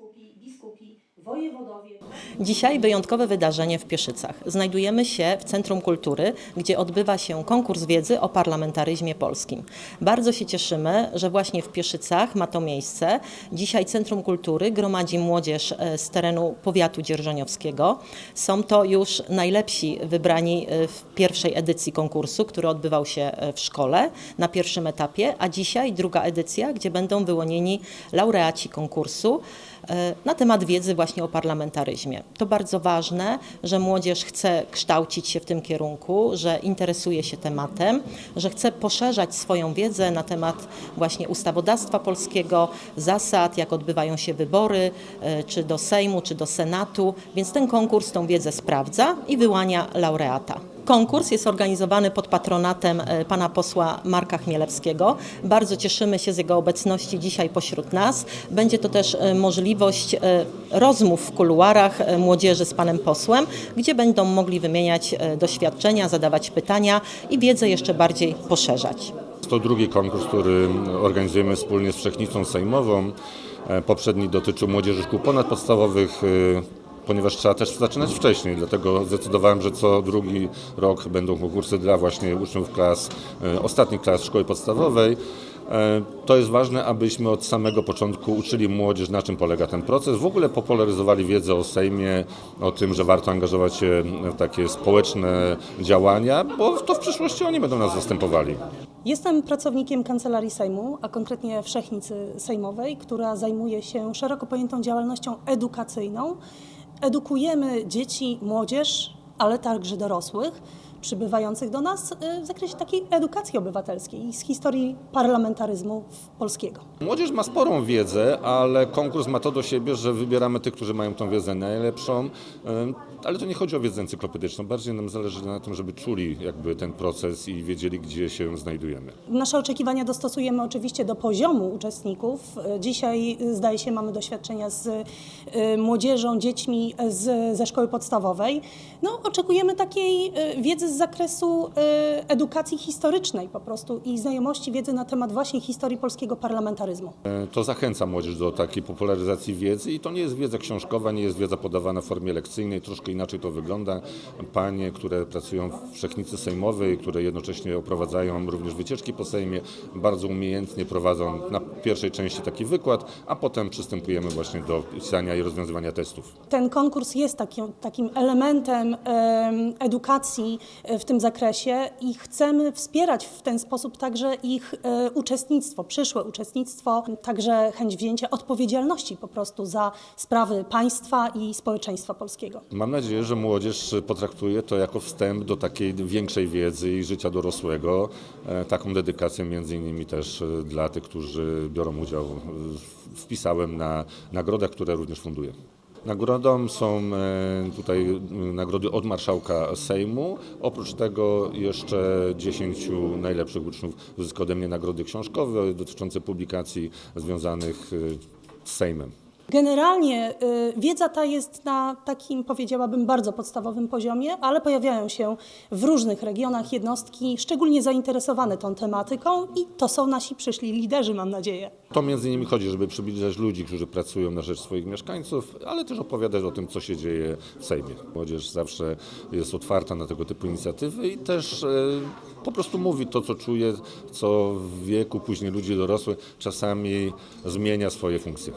biskupi, biskupi, wojewodowie. Dzisiaj wyjątkowe wydarzenie w Pieszycach. Znajdujemy się w Centrum Kultury, gdzie odbywa się konkurs wiedzy o parlamentaryzmie polskim. Bardzo się cieszymy, że właśnie w Pieszycach ma to miejsce. Dzisiaj Centrum Kultury gromadzi młodzież e, z terenu powiatu dzierżoniowskiego. Są to już najlepsi wybrani e, w pierwszej edycji konkursu, który odbywał się e, w szkole na pierwszym etapie, a dzisiaj druga edycja, gdzie będą wyłonieni laureaci konkursu na temat wiedzy właśnie o parlamentaryzmie. To bardzo ważne, że młodzież chce kształcić się w tym kierunku, że interesuje się tematem, że chce poszerzać swoją wiedzę na temat właśnie ustawodawstwa polskiego, zasad, jak odbywają się wybory, e, czy do Sejmu, czy do Senatu, więc ten konkurs tą wiedzę sprawdza i wyłania laureata. Konkurs jest organizowany pod patronatem e, pana posła Marka Chmielewskiego. Bardzo cieszymy się z jego obecności dzisiaj pośród nas. Będzie to też e, możliwość e, rozmów w kuluarach młodzieży z panem posłem, gdzie będą mogli wymieniać doświadczenia, zadawać pytania i wiedzę jeszcze bardziej poszerzać. To drugi konkurs, który organizujemy wspólnie z Wszechnicą Sejmową. Poprzedni dotyczył młodzieży szkół ponadpodstawowych, ponieważ trzeba też zaczynać wcześniej, dlatego zdecydowałem, że co drugi rok będą konkursy dla właśnie uczniów klas, e, ostatnich klas szkoły podstawowej. E, To jest ważne, abyśmy od samego początku uczyli młodzież, na czym polega ten proces. W ogóle popularyzowali wiedzę o Sejmie, o tym, że warto angażować się w takie społeczne działania, bo to w przyszłości oni będą nas zastępowali. Jestem pracownikiem Kancelarii Sejmu, a konkretnie Wszechnicy Sejmowej, która zajmuje się szeroko pojętą działalnością edukacyjną. Edukujemy dzieci, młodzież, ale także dorosłych przybywających do nas y, w zakresie takiej edukacji obywatelskiej i z historii parlamentaryzmu polskiego. Młodzież ma sporą wiedzę, ale konkurs ma to do siebie, że wybieramy tych, którzy mają tą wiedzę najlepszą. Ym, Ale to nie chodzi o wiedzę encyklopedyczną. Bardziej nam zależy na tym, żeby czuli jakby ten proces i wiedzieli, gdzie się znajdujemy. Nasze oczekiwania dostosujemy oczywiście do poziomu uczestników. Y, Dzisiaj y, zdaje się mamy doświadczenia z y, młodzieżą, dziećmi z, ze szkoły podstawowej. No, oczekujemy takiej y, wiedzy z zakresu y, edukacji historycznej po prostu i znajomości wiedzy na temat właśnie historii polskiego parlamentaryzmu. E, To zachęca młodzież do takiej popularyzacji wiedzy i to nie jest wiedza książkowa, nie jest wiedza podawana w formie lekcyjnej, troszkę inaczej to wygląda. Panie, które pracują w Wszechnicy Sejmowej, które jednocześnie oprowadzają również wycieczki po Sejmie, bardzo umiejętnie prowadzą na pierwszej części taki wykład, a potem przystępujemy właśnie do pisania i rozwiązywania testów. Ten konkurs jest takim, takim elementem em, edukacji w tym zakresie i chcemy wspierać w ten sposób także ich e, uczestnictwo, przyszłe uczestnictwo, także chęć wzięcia odpowiedzialności po prostu za sprawy państwa i społeczeństwa polskiego. Mam nadzieję, że młodzież potraktuje to jako wstęp do takiej większej wiedzy i życia dorosłego. E, Taką dedykację między innymi też e, dla tych, którzy biorą udział. Wpisałem na nagrodach, które również funduję. Nagrodą są e, tutaj m, nagrody od marszałka Sejmu. Oprócz tego jeszcze 10 najlepszych uczniów uzyska ode mnie nagrody książkowe dotyczące publikacji związanych e, z Sejmem. Generalnie y, wiedza ta jest na takim, powiedziałabym, bardzo podstawowym poziomie, ale pojawiają się w różnych regionach jednostki szczególnie zainteresowane tą tematyką i to są nasi przyszli liderzy, mam nadzieję. To między innymi chodzi, żeby przybliżać ludzi, którzy pracują na rzecz swoich mieszkańców, ale też opowiadać o tym, co się dzieje w Sejmie. Młodzież zawsze jest otwarta na tego typu inicjatywy i też e, po prostu mówi to, co czuje, co w wieku później ludzi dorosłych czasami zmienia swoje funkcje.